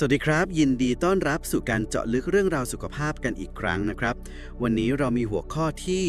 สวัสดีครับ ยินดีต้อนรับสู่การเจาะลึกเรื่องราวสุขภาพกันอีกครั้งนะครับ วันนี้เรามีหัวข้อที่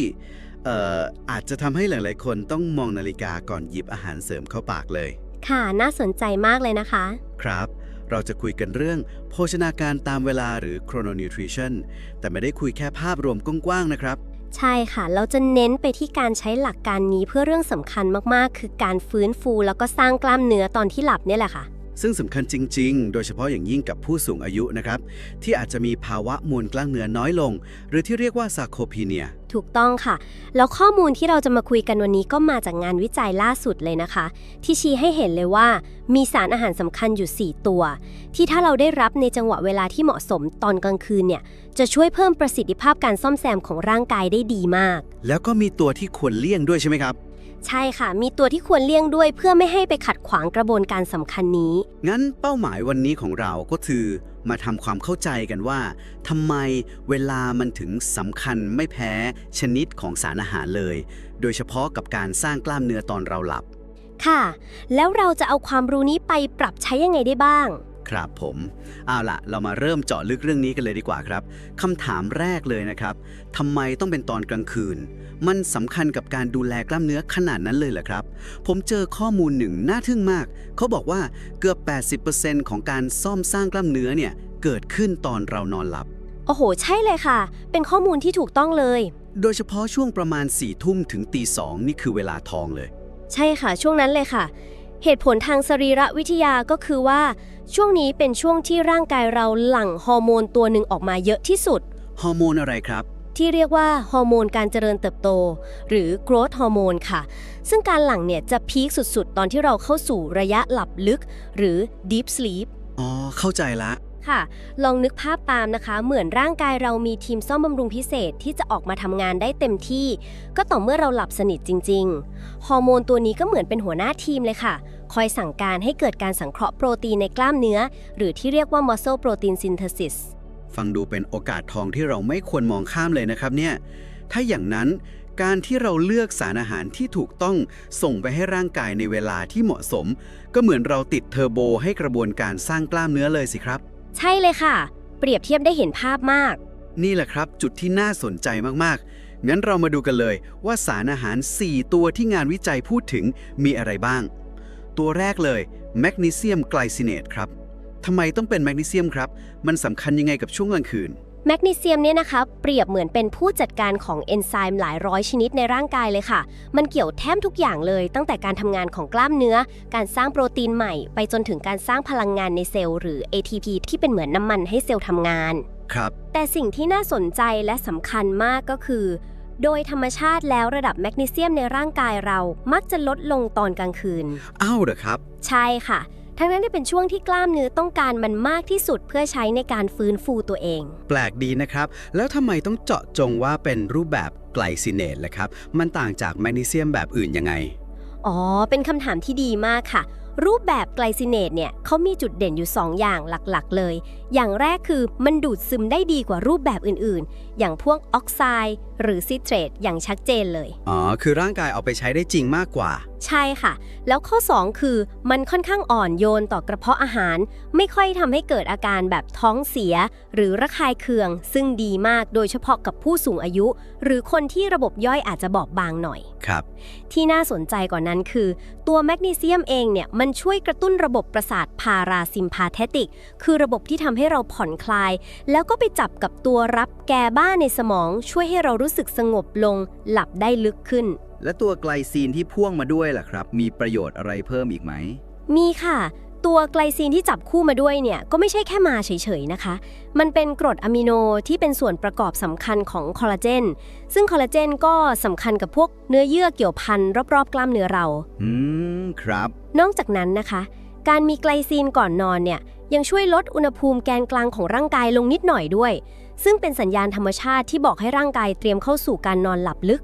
เอ่ออาจจะทำให้หลาย ๆ คนต้องมองนาฬิกาก่อนหยิบอาหารเสริมเข้าปากเลย ค่ะน่าสนใจมากเลยนะคะ ครับ เราจะคุยกันเรื่อง โภชนาการตามเวลาหรือ chrononutrition แต่ไม่ได้คุยแค่ภาพรวมกว้าง ๆ นะครับ ใช่ค่ะ เราจะเน้นไปที่การใช้หลักการนี้เพื่อเรื่องสำคัญมาก ๆ คือการฟื้นฟูแล้วก็สร้างกล้ามเนื้อตอนที่หลับเนี่ยแหละค่ะ ซึ่งสำคัญจริง ๆ โดยเฉพาะอย่างยิ่งกับผู้สูงอายุนะครับ ที่อาจจะมีภาวะมวลกล้ามเนื้อน้อยลง หรือที่เรียกว่าซาโคพีเนีย ถูกต้องค่ะ แล้วข้อมูลที่เราจะมาคุยกันวันนี้ก็มาจากงานวิจัยล่าสุดเลยนะคะ ที่ชี้ให้เห็นเลยว่า มีสารอาหารสำคัญอยู่ 4 ตัว ที่ถ้าเราได้รับในจังหวะเวลาที่เหมาะสมตอนกลางคืนเนี่ยจะช่วยเพิ่มประสิทธิภาพการซ่อมแซมของร่างกายได้ดีมาก แล้วก็มีตัวที่ควรเลี่ยงด้วยใช่ไหมครับ ใช่ค่ะ มีตัวที่ควรเลี่ยงด้วย เพื่อไม่ให้ไปขัดขวางกระบวนการสำคัญนี้ งั้นเป้าหมายวันนี้ของเราก็คือมาทำความเข้าใจกันว่าทำไมเวลามันถึงสำคัญไม่แพ้ชนิดของสารอาหารเลย โดยเฉพาะกับการสร้างกล้ามเนื้อตอนเราหลับ ค่ะ แล้วเราจะเอาความรู้นี้ไปปรับใช้ยังไงได้บ้าง ครับผมเอาล่ะ เรามาเริ่มเจาะลึกเรื่องนี้กันเลยดีกว่าครับคำถามแรกเลยนะครับทำไมต้องเป็นตอนกลางคืน มันสำคัญกับการดูแลกล้ามเนื้อขนาดนั้นเลยเหรอครับ ผมเจอข้อมูลหนึ่งน่าทึ่งมาก เขาบอกว่าเกือบ 80%ของการซ่อมสร้างกล้ามเนื้อเนี่ยเกิดขึ้นตอนเรานอนหลับ โอ้โห ใช่เลยค่ะ เป็นข้อมูลที่ถูกต้องเลย โดยเฉพาะช่วงประมาณ4ี่ทุ่มถึงตีสองนี่คือเวลาทองเลย ใช่ค่ะ ช่วงนั้นเลยค่ะ เหตุผลทางสรีรวิทยาก็คือว่า ช่วงนี้เป็นช่วงที่ร่างกายเราหลั่งฮอร์โมนตัวหนึ่งออกมาเยอะที่สุด ฮอร์โมนอะไรครับ ที่เรียกว่าฮอร์โมนการเจริญเติบโต หรือ growth ฮอร์โมนค่ะ ซึ่งการหลั่งเนี่ยจะพีคสุดๆ ตอนที่เราเข้าสู่ระยะหลับลึก หรือ deep sleep อ๋อ เข้าใจละ ค่ะ ลองนึกภาพตามนะคะ เหมือนร่างกายเรามีทีมซ่อมบำรุงพิเศษที่จะออกมาทำงานได้เต็มที่ ก็ต่อเมื่อเราหลับสนิทจริง ๆ ฮอร์โมนตัวนี้ก็เหมือนเป็นหัวหน้าทีมเลยค่ะ คอยสั่งการให้เกิดการสังเคราะห์โปรตีนในกล้ามเนื้อ หรือที่เรียกว่า muscle protein synthesis ฟังดูเป็นโอกาสทองที่เราไม่ควรมองข้ามเลยนะครับเนี่ย ถ้าอย่างนั้นการที่เราเลือกสารอาหารที่ถูกต้องส่งไปให้ร่างกายในเวลาที่เหมาะสม ก็เหมือนเราติดเทอร์โบให้กระบวนการสร้างกล้ามเนื้อเลยสิครับ ใช่เลยค่ะ เปรียบเทียบได้เห็นภาพมาก นี่แหละครับจุดที่น่าสนใจมากๆ งั้นเรามาดูกันเลยว่าสารอาหาร 4 ตัวที่งานวิจัยพูดถึงมีอะไรบ้าง ตัวแรกเลยแมกนีเซียมไกลซิเนตครับทำไมต้องเป็นแมกนีเซียมครับ มันสำคัญยังไงกับช่วงกลางคืน แมกนีเซียมเนี่ยนะคะเปรียบเหมือนเป็นผู้จัดการของเอนไซม์หลายร้อยชนิดในร่างกายเลยค่ะ มันเกี่ยวแทบทุกอย่างเลย ตั้งแต่การทำงานของกล้ามเนื้อ การสร้างโปรตีนใหม่ ไปจนถึงการสร้างพลังงานในเซลล์หรือ ATP ที่เป็นเหมือนน้ำมันให้เซลล์ทำงาน ครับ แต่สิ่งที่น่าสนใจและสำคัญมากก็คือ โดยธรรมชาติแล้วระดับแมกนีเซียมในร่างกายเรามักจะลดลงตอนกลางคืน อ้าวเหรอครับ ใช่ค่ะ ทั้งนั้นได้เป็นช่วงที่กล้ามเนื้อต้องการมันมากที่สุดเพื่อใช้ในการฟื้นฟูตัวเอง แปลกดีนะครับ แล้วทำไมต้องเจาะจงว่าเป็นรูปแบบไกลซิเนตล่ะครับ มันต่างจากแมกนีเซียมแบบอื่นยังไง อ๋อ เป็นคำถามที่ดีมากค่ะ รูปแบบไกลซิเนตเนี่ยเขามีจุดเด่นอยู่ 2 อย่างหลักๆ เลย อย่างแรกคือมันดูดซึมได้ดีกว่ารูปแบบอื่นๆ อย่างพวกออกไซด์หรือซิเทรตอย่างชัดเจนเลย อ๋อ คือร่างกายเอาไปใช้ได้จริงมากกว่า ใช่ค่ะ แล้วข้อ 2 คือมันค่อนข้างอ่อนโยนต่อกระเพาะอาหาร ไม่ค่อยทำให้เกิดอาการแบบท้องเสีย หรือระคายเคือง ซึ่งดีมากโดยเฉพาะกับผู้สูงอายุ หรือคนที่ระบบย่อยอาจจะบอบบางหน่อย ครับ ที่น่าสนใจกว่านั้นคือ ตัวแมกนีเซียมเองเนี่ยมันช่วยกระตุ้นระบบประสาทพาราซิมพาเทติก คือระบบที่ทำให้เราผ่อนคลาย แล้วก็ไปจับกับตัวรับแกบ้าในสมอง ช่วยให้เรารู้สึกสงบลง หลับได้ลึกขึ้น และตัวไกลซีนที่พ่วงมาด้วยล่ะครับ มีประโยชน์อะไรเพิ่มอีกไหม มีค่ะ ตัวไกลซีนที่จับคู่มาด้วยเนี่ย ก็ไม่ใช่แค่มาเฉยๆนะคะ มันเป็นกรดอะมิโนที่เป็นส่วนประกอบสำคัญของคอลลาเจน ซึ่งคอลลาเจนก็สำคัญกับพวกเนื้อเยื่อเกี่ยวพันรอบๆ กล้ามเนื้อเรา อืม ครับ นอกจากนั้นนะคะ การมีไกลซีนก่อนนอนเนี่ย ยังช่วยลดอุณหภูมิแกนกลางของร่างกายลงนิดหน่อยด้วย ซึ่งเป็นสัญญาณธรรมชาติที่บอกให้ร่างกายเตรียมเข้าสู่การนอนหลับลึก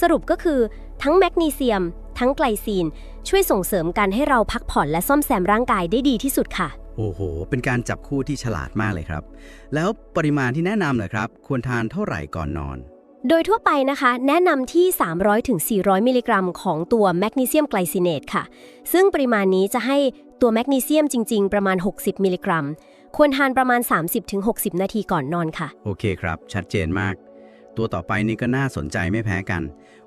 สรุปก็คือ ทั้งแมกนีเซียม ทั้งไกลซีน ช่วยส่งเสริมการให้เราพักผ่อนและซ่อมแซมร่างกายได้ดีที่สุดค่ะ โอ้โห เป็นการจับคู่ที่ฉลาดมากเลยครับ แล้วปริมาณที่แนะนำเหรอครับ ควรทานเท่าไหร่ก่อนนอน โดยทั่วไปนะคะ แนะนำที่ 300-400ถึง400มิลลิกรัม ของตัวแมกนีเซียมไกลซิเนตค่ะ ซึ่งปริมาณนี้จะให้ตัวแมกนีเซียมจริง ๆ ประมาณ 60 มิลลิกรัม ควรทานประมาณ 30-60 นาทีก่อนนอนค่ะ โอเคครับ ชัดเจนมาก ตัวต่อไปนี้ก็น่าสนใจไม่แพ้กัน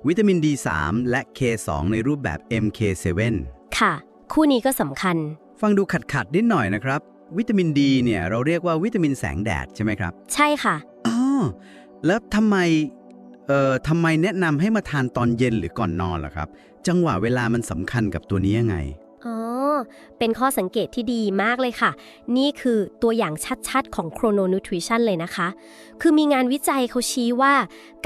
วิตามิน D3 และ K2 ในรูปแบบ MK7 ค่ะ คู่นี้ก็สำคัญ ฟังดูขัดขัดๆนิดหน่อยนะครับ วิตามินดีเนี่ยเราเรียกว่าวิตามินแสงแดดใช่ไหมครับ ใช่ค่ะอ๋อแล้วทำไมเอ่อทำไมแนะนำให้มาทานตอนเย็นหรือก่อนนอนล่ะครับ จังหวะเวลามันสำคัญกับตัวนี้ยังไง อ๋อ เป็นข้อสังเกตที่ดีมากเลยค่ะ นี่คือตัวอย่างชัดๆ ของ Chrono Nutrition เลยนะคะ คือมีงานวิจัยเขาชี้ว่า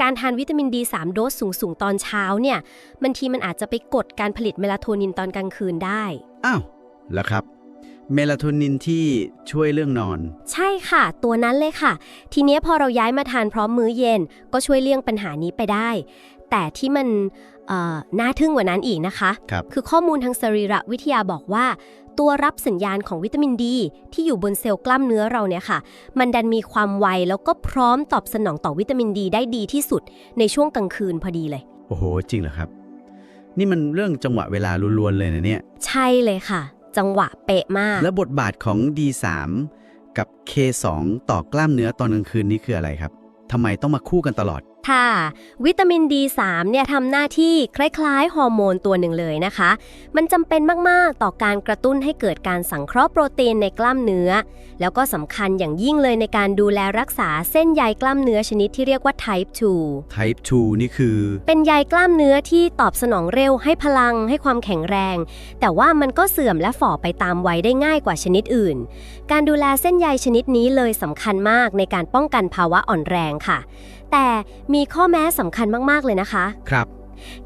การทานวิตามินดี 3 โดสสูงๆ ตอนเช้าเนี่ยบางทีมันอาจจะไปกดการผลิตเมลาโทนินตอนกลางคืนได้ อ้าวแล้วครับ เมลาโทนินที่ช่วยเรื่องนอน ใช่ค่ะ ตัวนั้นเลยค่ะ ทีเนี้ยพอเราย้ายมาทานพร้อมมื้อเย็น ก็ช่วยเลี่ยงปัญหานี้ไปได้ แต่ที่มันเอ่อ น่าทึ่งกว่านั้นอีกนะคะครับคือข้อมูลทางสรีรวิทยาบอกว่า ตัวรับสัญญาณของวิตามินดี ที่อยู่บนเซลล์กล้ามเนื้อเราเนี่ยค่ะ มันดันมีความไวแล้วก็พร้อมตอบสนองต่อวิตามินดีได้ดีที่สุด ในช่วงกลางคืนพอดีเลย โอ้โห จริงเหรอครับ นี่มันเรื่องจังหวะเวลาล้วนๆเลยนะเนี่ย ใช่เลยค่ะ จังหวะเป๊ะมาก แล้วบทบาทของ D3 กับ K2 ต่อกล้ามเนื้อตอนกลางคืนนี่คืออะไรครับทำไมต้องมาคู่กันตลอด ค่ะ วิตามิน D3 เนี่ยทำหน้าที่คล้าย ๆ ฮอร์โมนตัวหนึ่งเลยนะคะ มันจำเป็นมาก ๆ ต่อการกระตุ้นให้เกิดการสังเคราะห์โปรตีนในกล้ามเนื้อ แล้วก็สำคัญอย่างยิ่งเลยในการดูแลรักษาเส้นใยกล้ามเนื้อชนิดที่เรียกว่า type 2 Type 2 นี่คือ เป็นใยกล้ามเนื้อที่ตอบสนองเร็วให้พลังให้ความแข็งแรง แต่ว่ามันก็เสื่อมและฝ่อไปตามวัยได้ง่ายกว่าชนิดอื่น การดูแลเส้นใยชนิดนี้เลยสำคัญมากในการป้องกันภาวะอ่อนแรงค่ะ แต่มีข้อแม้สำคัญมาก ๆ เลยนะคะ ครับ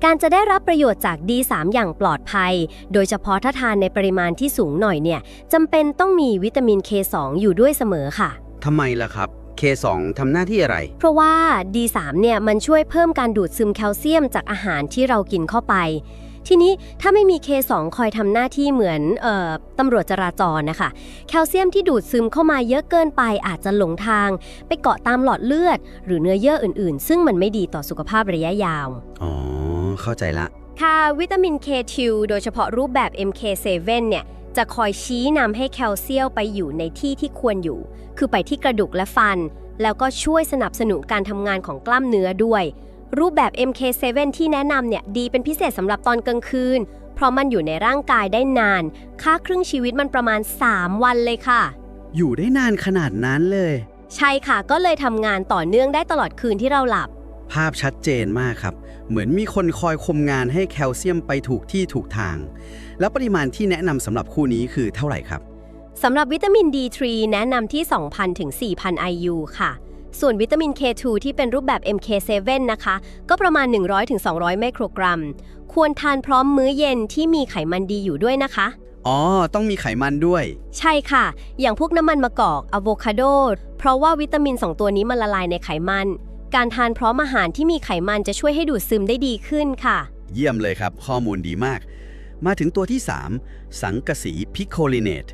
การจะได้รับประโยชน์จาก D3 อย่างปลอดภัย โดยเฉพาะถ้าทานในปริมาณที่สูงหน่อยเนี่ยจำเป็นต้องมีวิตามิน K2 อยู่ด้วยเสมอค่ะ ทำไมล่ะครับ K2 ทำหน้าที่อะไร เพราะว่า D3 เนี่ยมันช่วยเพิ่มการดูดซึมแคลเซียมจากอาหารที่เรากินเข้าไป ทีนี้ถ้าไม่มี K2 คอยทำหน้าที่เหมือนเอ่อตำรวจจราจรนะคะ แคลเซียมที่ดูดซึมเข้ามาเยอะเกินไปอาจจะหลงทาง ไปเกาะตามหลอดเลือด หรือเนื้อเยื่ออื่นๆ ซึ่งมันไม่ดีต่อสุขภาพระยะยาว อ๋อ เข้าใจละ ค่ะ วิตามิน K2 โดยเฉพาะรูปแบบ MK7 เนี่ยจะคอยชี้นำให้แคลเซียมไปอยู่ในที่ที่ควรอยู่ คือไปที่กระดูกและฟัน แล้วก็ช่วยสนับสนุนการทำงานของกล้ามเนื้อด้วย รูปแบบ MK7 ที่แนะนำเนี่ยดีเป็นพิเศษสำหรับตอนกลางคืน เพราะมันอยู่ในร่างกายได้นาน ค่าครึ่งชีวิตมันประมาณ 3 วันเลยค่ะ อยู่ได้นานขนาดนั้นเลย ใช่ค่ะก็เลยทำงานต่อเนื่องได้ตลอดคืนที่เราหลับ ภาพชัดเจนมากครับ เหมือนมีคนคอยคุมงานให้แคลเซียมไปถูกที่ถูกทาง แล้วปริมาณที่แนะนำสำหรับคู่นี้คือเท่าไหร่ครับสำหรับวิตามิน D3 แนะนำที่ 2,000ถึง4,000 IU ค่ะ ส่วนวิตามิน K2 ที่เป็นรูปแบบ MK7 นะคะ ก็ประมาณ 100ถึง200 ไมโครกรัม ควรทานพร้อมมื้อเย็นที่มีไขมันดีอยู่ด้วยนะคะ อ๋อ ต้องมีไขมันด้วย ใช่ค่ะ อย่างพวกน้ำมันมะกอกอะโวคาโด เพราะว่าวิตามิน 2 ตัวนี้มันละลายในไขมัน การทานพร้อมอาหารที่มีไขมันจะช่วยให้ดูดซึมได้ดีขึ้นค่ะ เยี่ยมเลยครับ ข้อมูลดีมาก มาถึงตัวที่ 3 สังกะสีพิโคลิเนต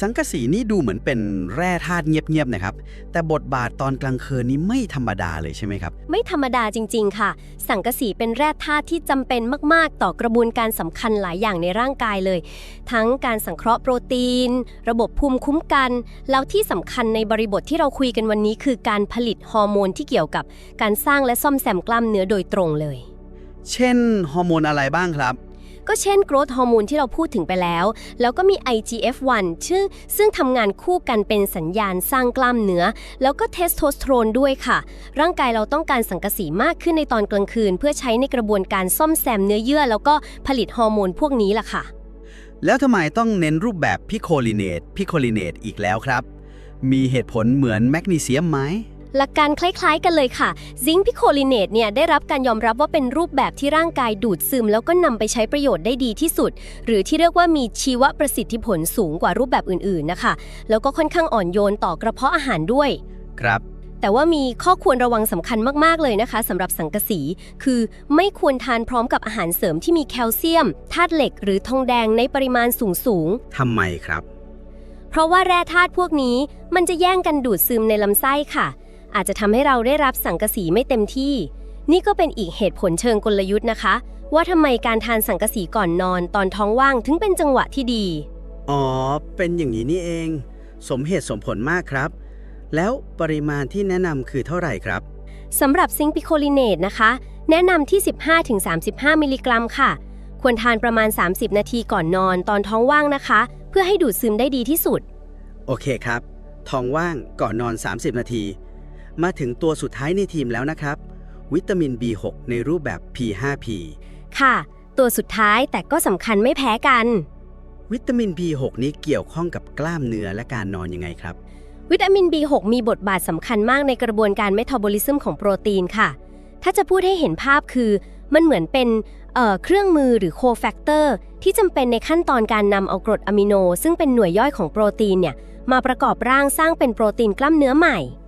สังกะสีนี่ดูเหมือนเป็นแร่ธาตุเงียบๆนะครับ แต่บทบาทตอนกลางคืนนี้ไม่ธรรมดาเลยใช่ไหมครับ ไม่ธรรมดาจริง ๆ ค่ะ สังกะสีเป็นแร่ธาตุที่จำเป็นมาก ๆ ต่อกระบวนการสำคัญหลายอย่างในร่างกายเลย ทั้งการสังเคราะห์โปรตีน ระบบภูมิคุ้มกัน แล้วที่สำคัญในบริบทที่เราคุยกันวันนี้ คือการผลิตฮอร์โมนที่เกี่ยวกับ การสร้างและซ่อมแซมกล้ามเนื้อโดยตรงเลย เช่นฮอร์โมนอะไรบ้างครับ ก็เช่นโกรทฮอร์โมนที่เราพูดถึงไปแล้ว แล้วก็มี IGF-1 ซึ่งซึ่งทำงานคู่กันเป็นสัญญาณสร้างกล้ามเนื้อ แล้วก็เทสโทสเตอโรนด้วยค่ะ ร่างกายเราต้องการสังกะสีมากขึ้นในตอนกลางคืน เพื่อใช้ในกระบวนการซ่อมแซมเนื้อเยื่อ แล้วก็ผลิตฮอร์โมนพวกนี้ล่ะค่ะ แล้วทำไมต้องเน้นรูปแบบพิโคลิเนตพิโคลิเนตอีกแล้วครับ มีเหตุผลเหมือนแมกนีเซียมไหม หลักการคล้ายๆ กันเลยค่ะ ซิงค์พิโคลิเนตเนี่ยได้รับการยอมรับว่าเป็นรูปแบบที่ร่างกายดูดซึม แล้วก็นำไปใช้ประโยชน์ได้ดีที่สุด หรือที่เรียกว่ามีชีวประสิทธิผลสูงกว่ารูปแบบอื่นๆนะคะ แล้วก็ค่อนข้างอ่อนโยนต่อกระเพาะอาหารด้วย ครับแต่ว่ามีข้อควรระวังสำคัญมาก ๆ เลยนะคะสำหรับสังกะสี คือไม่ควรทานพร้อมกับอาหารเสริมที่มีแคลเซียมธาตุเหล็ก หรือทองแดงในปริมาณสูงๆทำไมครับ เพราะว่าแร่ธาตุพวกนี้มันจะแย่งกันดูดซึมในลำไส้ค่ะ อาจจะทำให้เราได้รับสังกะสีไม่เต็มที่ นี่ก็เป็นอีกเหตุผลเชิงกลยุทธ์นะคะ ว่าทำไมการทานสังกะสีก่อนนอนตอนท้องว่างถึงเป็นจังหวะที่ดี อ๋อ เป็นอย่างนี้นี่เอง สมเหตุสมผลมากครับ แล้วปริมาณที่แนะนำคือเท่าไหร่ครับสำหรับซิงค์ปิโคลิเนตนะคะ แนะนำที่ 15-35 มิลลิกรัมค่ะ ควรทานประมาณ 30 นาทีก่อนนอนตอนท้องว่างนะคะ เพื่อให้ดูดซึมได้ดีที่สุด โอเคครับ ท้องว่างก่อนนอน 30 นาที มาถึงตัวสุดท้ายในทีมแล้วนะครับ วิตามิน B6 ในรูปแบบ P5P ค่ะ ตัวสุดท้ายแต่ก็สำคัญไม่แพ้กัน วิตามิน B6 นี้เกี่ยวข้องกับกล้ามเนื้อและการนอนยังไงครับ วิตามิน B6 มีบทบาทสำคัญมากในกระบวนการเมตาบอลิซึมของโปรตีนค่ะ ถ้าจะพูดให้เห็นภาพคือ มันเหมือนเป็นเอ่อเครื่องมือหรือโคแฟกเตอร์ที่จำเป็นในขั้นตอนการนำเอากรดอะมิโน ซึ่งเป็นหน่วยย่อยของโปรตีนเนี่ยมาประกอบร่างสร้างเป็นโปรตีนกล้ามเนื้อใหม่ครับ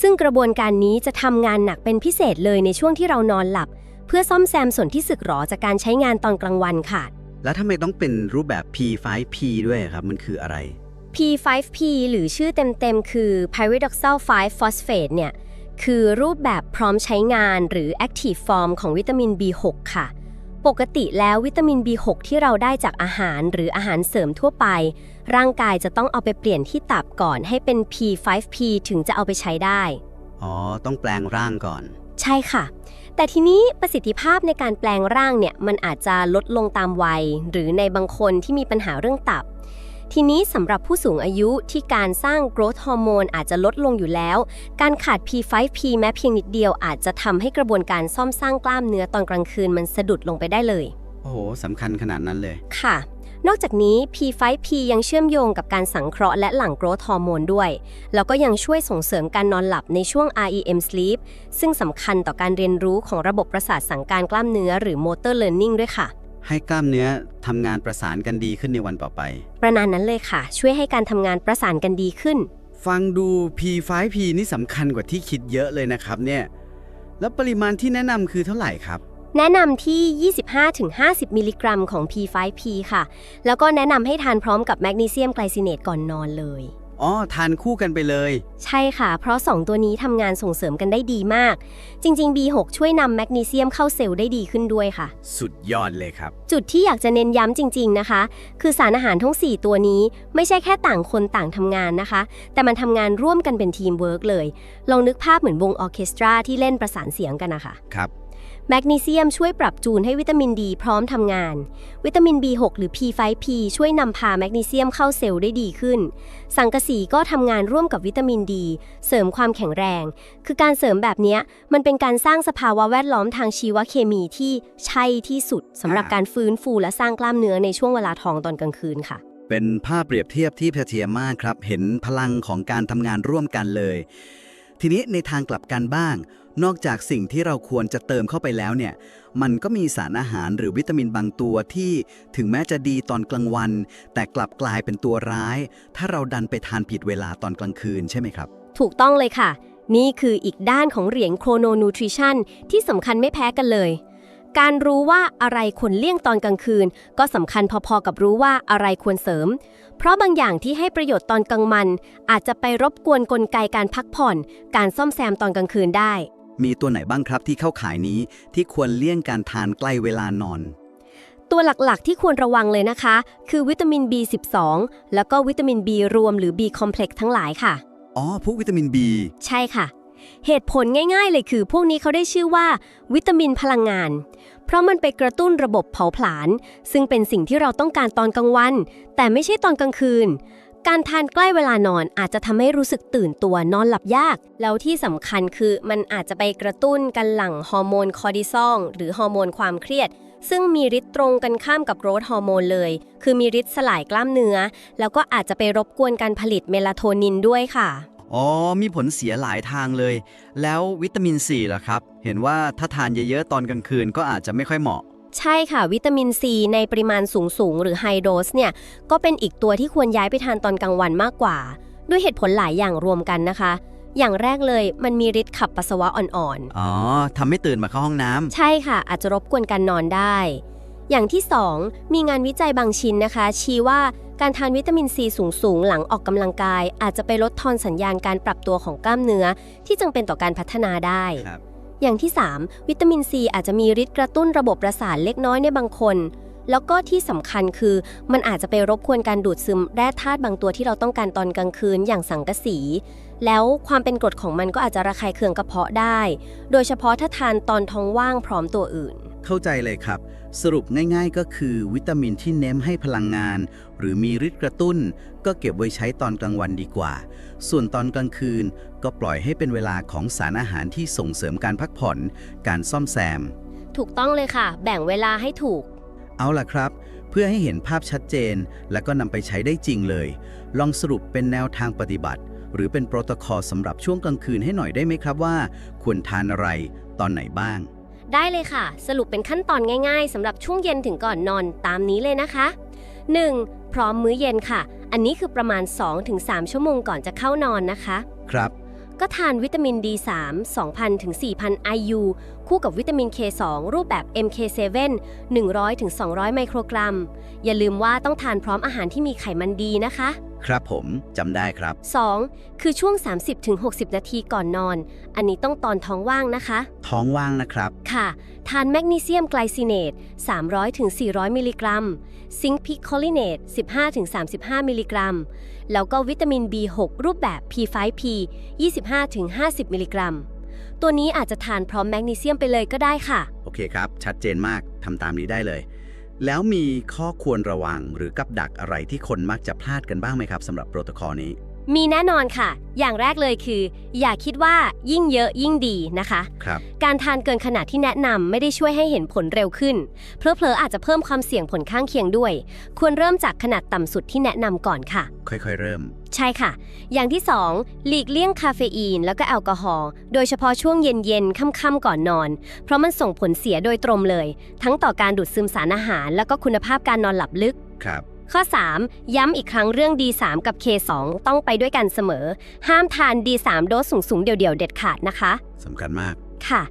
ซึ่งกระบวนการนี้จะทำงานหนักเป็นพิเศษเลยในช่วงที่เรานอนหลับ เพื่อซ่อมแซมส่วนที่สึกหรอจากการใช้งานตอนกลางวันค่ะ แล้วทำไมต้องเป็นรูปแบบ P5P ด้วยครับ มันคืออะไร P5P หรือชื่อเต็มๆ คือ pyridoxal 5 phosphate เนี่ย คือรูปแบบพร้อมใช้งานหรือ active form ของวิตามิน B6 ค่ะ ปกติแล้ววิตามิน B6 ที่เราได้จากอาหารหรืออาหารเสริมทั่วไป ร่างกายจะต้องเอาไปเปลี่ยนที่ตับก่อนให้เป็น P5P ถึงจะเอาไปใช้ได้ อ๋อ ต้องแปลงร่างก่อน ใช่ค่ะ แต่ทีนี้ประสิทธิภาพในการแปลงร่างเนี่ย มันอาจจะลดลงตามวัย หรือในบางคนที่มีปัญหาเรื่องตับ ทีนี้สำหรับผู้สูงอายุที่การสร้าง growth hormone อาจจะลดลงอยู่แล้ว การขาด P5P แม้เพียงนิดเดียวอาจจะทำให้กระบวนการซ่อมสร้างกล้ามเนื้อตอนกลางคืนมันสะดุดลงไปได้เลย โอ้โหสำคัญขนาดนั้นเลย ค่ะ นอกจากนี้ P5P ยังเชื่อมโยงกับการสังเคราะห์และหลั่ง growth hormone ด้วย แล้วก็ยังช่วยส่งเสริมการนอนหลับในช่วง REM sleep ซึ่งสำคัญต่อการเรียนรู้ของระบบประสาทสั่งการกล้ามเนื้อหรือ motor learning ด้วยค่ะ ให้กล้ามเนื้อทำงานประสานกันดีขึ้นในวันต่อไป ประมาณนั้นเลยค่ะ ช่วยให้การทำงานประสานกันดีขึ้น ฟังดู P5P นี่สำคัญกว่าที่คิดเยอะเลยนะครับเนี่ย แล้วปริมาณที่แนะนำคือเท่าไหร่ครับ แนะนำที่ 25-50 มิลลิกรัมของ P5P ค่ะ แล้วก็แนะนำให้ทานพร้อมกับแมกนีเซียมไกลซิเนตก่อนนอนเลย อ๋อ ทานคู่กันไปเลย ใช่ค่ะ เพราะ 2 ตัวนี้ทำงานส่งเสริมกันได้ดีมาก จริง ๆ B6 ช่วยนำแมกนีเซียมเข้าเซลล์ได้ดีขึ้นด้วยค่ะ สุดยอดเลยครับ จุดที่อยากจะเน้นย้ำจริง ๆ นะคะ คือสารอาหารทั้ง 4 ตัวนี้ ไม่ใช่แค่ต่างคนต่างทำงานนะคะ แต่มันทำงานร่วมกันเป็นทีมเวิร์กเลย ลองนึกภาพเหมือนวงออร์เคสตราที่เล่นประสานเสียงกันนะคะ ครับ แมกนีเซียมช่วยปรับจูนให้วิตามินดีพร้อมทำงาน วิตามิน B6 หรือ P5P ช่วยนำพาแมกนีเซียมเข้าเซลล์ได้ดีขึ้น สังกะสีก็ทำงานร่วมกับวิตามินดี เสริมความแข็งแรง คือการเสริมแบบเนี้ยมันเป็นการสร้างสภาวะแวดล้อมทางชีวเคมีที่ใช่ที่สุดสำหรับอ่าการฟื้นฟูและสร้างกล้ามเนื้อในช่วงเวลาทองตอนกลางคืนค่ะเป็นภาพเปรียบเทียบที่เทียมมากครับ เห็นพลังของการทำงานร่วมกันเลย ทีนี้ในทางกลับกันบ้าง นอกจากสิ่งที่เราควรจะเติมเข้าไปแล้วเนี่ย มันก็มีสารอาหารหรือวิตามินบางตัวที่ถึงแม้จะดีตอนกลางวัน แต่กลับกลายเป็นตัวร้าย ถ้าเราดันไปทานผิดเวลาตอนกลางคืนใช่ไหมครับ ถูกต้องเลยค่ะ นี่คืออีกด้านของเหรียญโครโนนูทริชั่นที่สำคัญไม่แพ้กันเลย การรู้ว่าอะไรควรเลี่ยงตอนกลางคืน ก็สำคัญพอๆกับรู้ว่าอะไรควรเสริม เพราะบางอย่างที่ให้ประโยชน์ตอนกลางวัน อาจจะไปรบกวนกลไกการพักผ่อน การซ่อมแซมตอนกลางคืนได้ มีตัวไหนบ้างครับที่เข้าขายนี้ที่ควรเลี่ยงการทานใกล้เวลานอน ตัวหลักๆ ที่ควรระวังเลยนะคะ คือวิตามิน B12 แล้วก็วิตามิน B รวมหรือ B complex ทั้งหลายค่ะ อ๋อ พวกวิตามิน B ใช่ค่ะ เหตุผลง่ายๆ เลยคือ พวกนี้เขาได้ชื่อว่า วิตามินพลังงาน เพราะมันไปกระตุ้นระบบเผาผลาญ ซึ่งเป็นสิ่งที่เราต้องการตอนกลางวัน แต่ไม่ใช่ตอนกลางคืน การทานใกล้เวลานอนอาจจะทำให้รู้สึกตื่นตัวนอนหลับยาก แล้วที่สำคัญคือมันอาจจะไปกระตุ้นการหลั่งฮอร์โมนคอร์ติซอลหรือฮอร์โมนความเครียดซึ่งมีฤทธิ์ตรงกันข้ามกับโรสฮอร์โมนเลย คือมีฤทธิ์สลายกล้ามเนื้อ แล้วก็อาจจะไปรบกวนการผลิตเมลาโทนินด้วยค่ะ อ๋อ มีผลเสียหลายทางเลย แล้ววิตามิน4ล่ะครับ เห็นว่าถ้าทานเยอะๆ ตอนกลางคืนก็อาจจะไม่ค่อยเหมาะ ใช่ค่ะ วิตามินซีในปริมาณสูงๆ หรือไฮโดสเนี่ย ก็เป็นอีกตัวที่ควรย้ายไปทานตอนกลางวันมากกว่า ด้วยเหตุผลหลายอย่างรวมกันนะคะ อย่างแรกเลยมันมีฤทธิ์ขับปัสสาวะอ่อนอ๋อทำให้ตื่นมาเข้าห้องน้ำๆใช่ค่ะ อาจจะรบกวนการนอนได้ อย่างที่2มีงานวิจัยบางชิ้นนะคะ ชี้ว่า การทานวิตามินซีสูงๆ หลังออกกำลังกาย อาจจะไปลดทอนสัญญาณการปรับตัวของกล้ามเนื้อ ที่จำเป็นต่อการพัฒนาได้ ครับ อย่างที่ 3 วิตามินซีอาจจะมีฤทธิ์กระตุ้นระบบประสาทเล็กน้อยในบางคน แล้วก็ที่สำคัญคือ มันอาจจะไปรบกวนการดูดซึมแร่ธาตุบางตัวที่เราต้องการตอนกลางคืนอย่างสังกะสี แล้วความเป็นกรดของมันก็อาจจะระคายเคืองกระเพาะได้ โดยเฉพาะถ้าทานตอนท้องว่างพร้อมตัวอื่น เข้าใจเลยครับ สรุปง่ายๆก็คือวิตามินที่เน้นให้พลังงาน หรือมีฤทธิ์กระตุ้น ก็เก็บไว้ใช้ตอนกลางวันดีกว่า ส่วนตอนกลางคืนก็ปล่อยให้เป็นเวลาของสารอาหารที่ส่งเสริมการพักผ่อน การซ่อมแซม ถูกต้องเลยค่ะ แบ่งเวลาให้ถูก เอาล่ะครับ เพื่อให้เห็นภาพชัดเจน และก็นำไปใช้ได้จริงเลย ลองสรุปเป็นแนวทางปฏิบัติ หรือเป็นโปรโตคอลสำหรับช่วงกลางคืนให้หน่อยได้ไหมครับว่า ควรทานอะไร ตอนไหนบ้าง ได้เลยค่ะ สรุปเป็นขั้นตอนง่าย ๆสำหรับช่วงเย็นถึงก่อนนอนตามนี้เลยนะคะ 1. พร้อมมื้อเย็นค่ะ อันนี้คือประมาณ 2-3 ชั่วโมงก่อนจะเข้านอนนะคะ ครับ ก็ทานวิตามิน D3 2,000ถึง4,000 IU คู่กับวิตามิน K2 รูปแบบ MK7 100ถึง200 ไมโครกรัม อย่าลืมว่าต้องทานพร้อมอาหารที่มีไขมันดีนะคะ ครับผมจำได้ครับ 2. คือช่วง 30ถึง60 นาทีก่อนนอน อันนี้ต้องตอนท้องว่างนะคะ ท้องว่างนะครับ ค่ะ ทานแมกนีเซียมไกลซีเนต 300ถึง400 มิลลิกรัม ซิงค์พิคโคลิเนต 15ถึง35 มิลลิกรัม แล้วก็วิตามิน B6 รูปแบบ P5P 25ถึง50 มิลลิกรัม ตัวนี้อาจจะทานพร้อมแมกนีเซียมไปเลยก็ได้ค่ะ โอเคครับ ชัดเจนมากทำตามนี้ได้เลย แล้วมีข้อควรระวังหรือกับดักอะไรที่คนมักจะพลาดกันบ้างไหมครับสำหรับโปรโตคอลนี้ มีแน่นอนค่ะ อย่างแรกเลยคือ อย่าคิดว่ายิ่งเยอะยิ่งดีนะคะ ครับ การทานเกินขนาดที่แนะนำไม่ได้ช่วยให้เห็นผลเร็วขึ้นเพลอๆอาจจะเพิ่มความเสี่ยงผลข้างเคียงด้วย ควรเริ่มจากขนาดต่ำสุดที่แนะนำก่อนค่ะ ค่อยๆ เริ่ม ใช่ค่ะ อย่างที่ 2 หลีกเลี่ยงคาเฟอีน แล้วก็แอลกอฮอล์ โดยเฉพาะช่วงเย็นๆ ค่ำๆ ก่อนนอน เพราะมันส่งผลเสียโดยตรงเลย ทั้งต่อการดูดซึมสารอาหาร แล้วก็คุณภาพการนอนหลับลึก ครับ ข้อ 3 ย้ำอีกครั้งเรื่อง D3 กับ K2 ต้องไปด้วยกันเสมอ ห้ามทาน D3 โดสสูงๆ เดี่ยวๆ เด็ดขาดนะคะ สำคัญมาก ค่ะ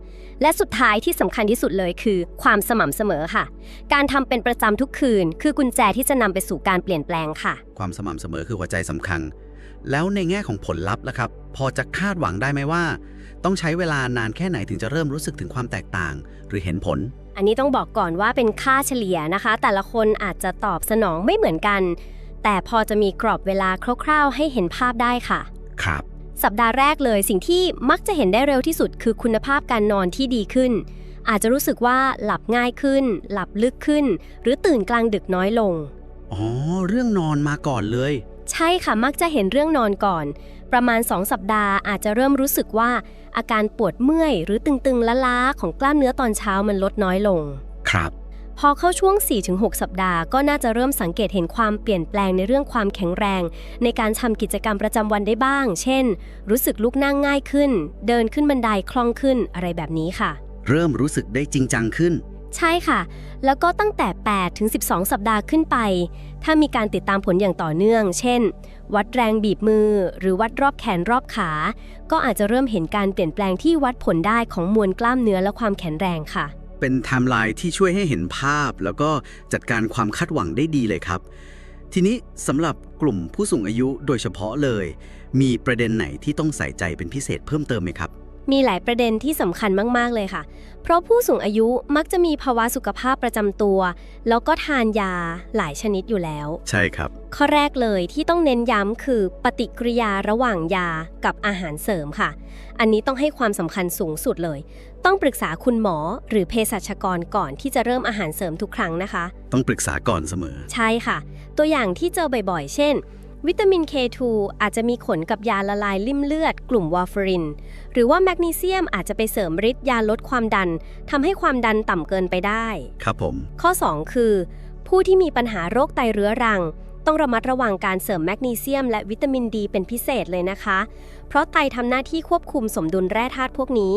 และสุดท้ายที่สำคัญที่สุดเลยคือ ความสม่ำเสมอค่ะ การทำเป็นประจำทุกคืน คือกุญแจที่จะนำไปสู่การเปลี่ยนแปลงค่ะ ความสม่ำเสมอคือหัวใจสำคัญ แล้วในแง่ของผลลัพธ์ล่ะครับ พอจะคาดหวังได้ไหมว่า ต้องใช้เวลานานแค่ไหนถึงจะเริ่มรู้สึกถึงความแตกต่าง หรือเห็นผล อันนี้ต้องบอกก่อนว่าเป็นค่าเฉลี่ยนะคะ แต่ละคนอาจจะตอบสนองไม่เหมือนกัน แต่พอจะมีกรอบเวลาคร่าวๆ ให้เห็นภาพได้ค่ะ ครับ สัปดาห์แรกเลยสิ่งที่มักจะเห็นได้เร็วที่สุดคือคุณภาพการนอนที่ดีขึ้น อาจจะรู้สึกว่าหลับง่ายขึ้น หลับลึกขึ้น หรือตื่นกลางดึกน้อยลง อ๋อ เรื่องนอนมาก่อนเลย ใช่ค่ะมักจะเห็นเรื่องนอนก่อน ประมาณ 2 สัปดาห์อาจจะเริ่มรู้สึกว่า อาการปวดเมื่อยหรือตึงๆล้าๆของกล้ามเนื้อตอนเช้ามันลดน้อยลง ครับ พอเข้าช่วง 4-6 สัปดาห์ก็น่าจะเริ่มสังเกตเห็นความเปลี่ยนแปลงในเรื่องความแข็งแรง ในการทำกิจกรรมประจำวันได้บ้าง เช่น รู้สึกลุกนั่งง่ายขึ้น เดินขึ้นบันไดคล่องขึ้นอะไรแบบนี้ค่ะ เริ่มรู้สึกได้จริงจังขึ้น ใช่ค่ะ แล้วก็ตั้งแต่ 8 ถึง 12 สัปดาห์ขึ้นไป ถ้ามีการติดตามผลอย่างต่อเนื่อง เช่น วัดแรงบีบมือ หรือวัดรอบแขนรอบขา ก็อาจจะเริ่มเห็นการเปลี่ยนแปลงที่วัดผลได้ของมวลกล้ามเนื้อและความแข็งแรงค่ะ เป็นไทม์ไลน์ที่ช่วยให้เห็นภาพ แล้วก็จัดการความคาดหวังได้ดีเลยครับ ทีนี้สำหรับกลุ่มผู้สูงอายุโดยเฉพาะเลย มีประเด็นไหนที่ต้องใส่ใจเป็นพิเศษเพิ่มเติมไหมครับ มีหลายประเด็นที่สำคัญมาก ๆ เลยค่ะ เพราะผู้สูงอายุมักจะมีภาวะสุขภาพประจำตัว แล้วก็ทานยาหลายชนิดอยู่แล้ว ใช่ครับ ข้อแรกเลยที่ต้องเน้นย้ำคือปฏิกิริยาระหว่างยากับอาหารเสริมค่ะ อันนี้ต้องให้ความสำคัญสูงสุดเลย ต้องปรึกษาคุณหมอหรือเภสัชกรก่อนที่จะเริ่มอาหารเสริมทุกครั้งนะคะ ต้องปรึกษาก่อนเสมอ ใช่ค่ะ ตัวอย่างที่เจอบ่อยๆ เช่น วิตามิน K2 อาจจะมีผลกับยาละลายลิ่มเลือด กลุ่มวอร์ฟาริน หรือว่าแมกนีเซียมอาจจะไปเสริมฤทธิ์ยาลดความดันทำให้ความดันต่ำเกินไปได้ ครับผม ข้อ 2 คือ ผู้ที่มีปัญหาโรคไตเรื้อรัง ต้องระมัดระวังการเสริมแมกนีเซียมและวิตามินดีเป็นพิเศษเลยนะคะ เพราะไตทำหน้าที่ควบคุมสมดุลแร่ธาตุพวกนี้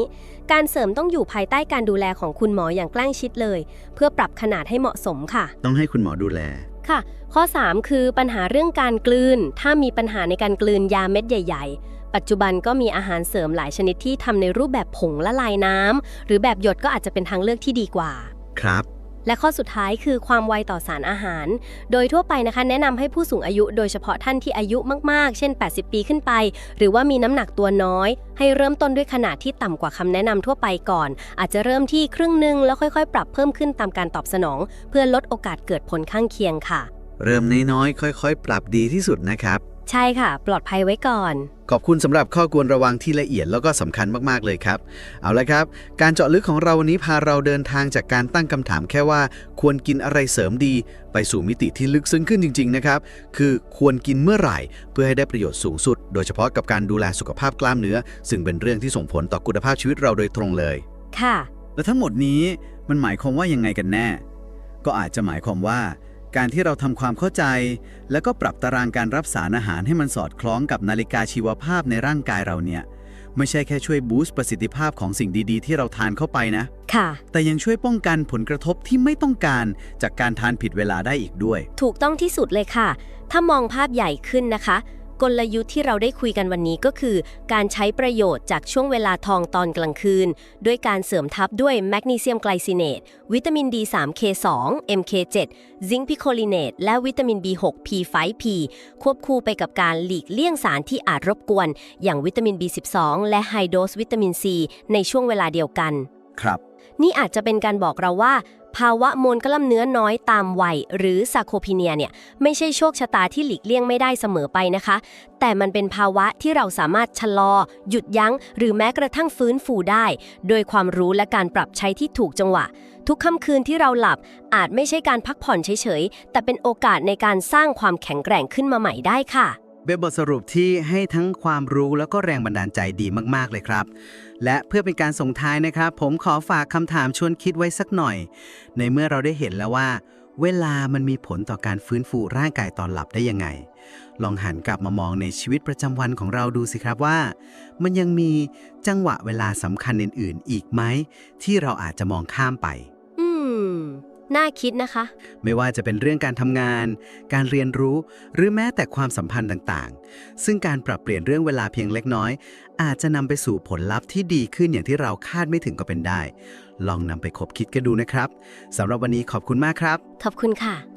การเสริมต้องอยู่ภายใต้การดูแลของคุณหมออย่างใกล้ชิดเลย เพื่อปรับขนาดให้เหมาะสมค่ะ ต้องให้คุณหมอดูแลค่ะ ข้อ 3 คือปัญหาเรื่องการกลืน ถ้ามีปัญหาในการกลืนยาเม็ดใหญ่ ๆ ปัจจุบันก็มีอาหารเสริมหลายชนิดที่ทำในรูปแบบผงละลายน้ำหรือแบบหยดก็อาจจะเป็นทางเลือกที่ดีกว่า ครับ และข้อสุดท้ายคือความไวต่อสารอาหาร โดยทั่วไปนะคะ แนะนำให้ผู้สูงอายุโดยเฉพาะท่านที่อายุมากๆ เช่น 80 ปีขึ้นไป หรือว่ามีน้ำหนักตัวน้อย ให้เริ่มต้นด้วยขนาดที่ต่ำกว่าคำแนะนำทั่วไปก่อน อาจจะเริ่มที่ครึ่งหนึ่งแล้วค่อยๆ ปรับเพิ่มขึ้นตามการตอบสนอง เพื่อลดโอกาสเกิดผลข้างเคียงค่ะ เริ่มน้อยๆค่อย ๆ ปรับดีที่สุดนะครับ ใช่ค่ะ ปลอดภัยไว้ก่อน ขอบคุณสำหรับข้อควรระวังที่ละเอียดแล้วก็สำคัญมากๆเลยครับ เอาละครับ การเจาะลึกของเราวันนี้พาเราเดินทางจากการตั้งคำถามแค่ว่า ควรกินอะไรเสริมดี ไปสู่มิติที่ลึกซึ้งขึ้นจริง ๆ นะครับ คือควรกินเมื่อไหร่ เพื่อให้ได้ประโยชน์สูงสุด โดยเฉพาะกับการดูแลสุขภาพกล้ามเนื้อ ซึ่งเป็นเรื่องที่ส่งผลต่อคุณภาพชีวิตเราโดยตรงเลย ค่ะ และทั้งหมดนี้มันหมายความว่ายังไงกันแน่ ก็อาจจะหมายความว่า การที่เราทำความเข้าใจ แล้วก็ปรับตารางการรับสารอาหารให้มันสอดคล้องกับนาฬิกาชีวภาพในร่างกายเราเนี่ย ไม่ใช่แค่ช่วยบูสต์ประสิทธิภาพของสิ่งดีๆ ที่เราทานเข้าไปนะ ค่ะ แต่ยังช่วยป้องกันผลกระทบที่ไม่ต้องการจากการทานผิดเวลาได้อีกด้วย ถูกต้องที่สุดเลยค่ะ ถ้ามองภาพใหญ่ขึ้นนะคะ กลยุทธ์ที่เราได้คุยกันวันนี้ก็คือ การใช้ประโยชน์จากช่วงเวลาทองตอนกลางคืน ด้วยการเสริมทับด้วยแมกนีเซียมไกลซิเนตวิตามิน D3K2 MK7 ซิงค์พิโคลิเนตและวิตามิน B6 P5P ควบคู่ไปกับการหลีกเลี่ยงสารที่อาจรบกวน อย่างวิตามิน B12 และไฮโดสวิตามิน C ในช่วงเวลาเดียวกัน ครับ นี่อาจจะเป็นการบอกเราว่า ภาวะมวลกล้ามเนื้อน้อยตามวัยหรือซาโคพีเนียเนี่ยไม่ใช่โชคชะตาที่หลีกเลี่ยงไม่ได้เสมอไปนะคะ แต่มันเป็นภาวะที่เราสามารถชะลอ หยุดยั้ง หรือแม้กระทั่งฟื้นฟูได้ โดยความรู้และการปรับใช้ที่ถูกจังหวะ ทุกค่ำคืนที่เราหลับอาจไม่ใช่การพักผ่อนเฉยๆ แต่เป็นโอกาสในการสร้างความแข็งแกร่งขึ้นมาใหม่ได้ค่ะเป็นบทสรุปที่ให้ทั้งความรู้แล้วก็แรงบันดาลใจดีมาก ๆ เลยครับ และเพื่อเป็นการส่งท้ายนะครับ ผมขอฝากคำถามชวนคิดไว้สักหน่อย ในเมื่อเราได้เห็นแล้วว่า เวลามันมีผลต่อการฟื้นฟูร่างกายตอนหลับได้ยังไง ลองหันกลับมามองในชีวิตประจำวันของเราดูสิครับว่า มันยังมีจังหวะเวลาสำคัญอื่น ๆ อีกไหมที่เราอาจจะมองข้ามไป น่าคิดนะคะ ไม่ว่าจะเป็นเรื่องการทำงาน การเรียนรู้ หรือแม้แต่ความสัมพันธ์ต่างๆ ซึ่งการปรับเปลี่ยนเรื่องเวลาเพียงเล็กน้อย อาจจะนำไปสู่ผลลัพธ์ที่ดีขึ้นอย่างที่เราคาดไม่ถึงก็เป็นได้ ลองนำไปคบคิดกันดูนะครับสำหรับวันนี้ขอบคุณมากครับ ขอบคุณค่ะ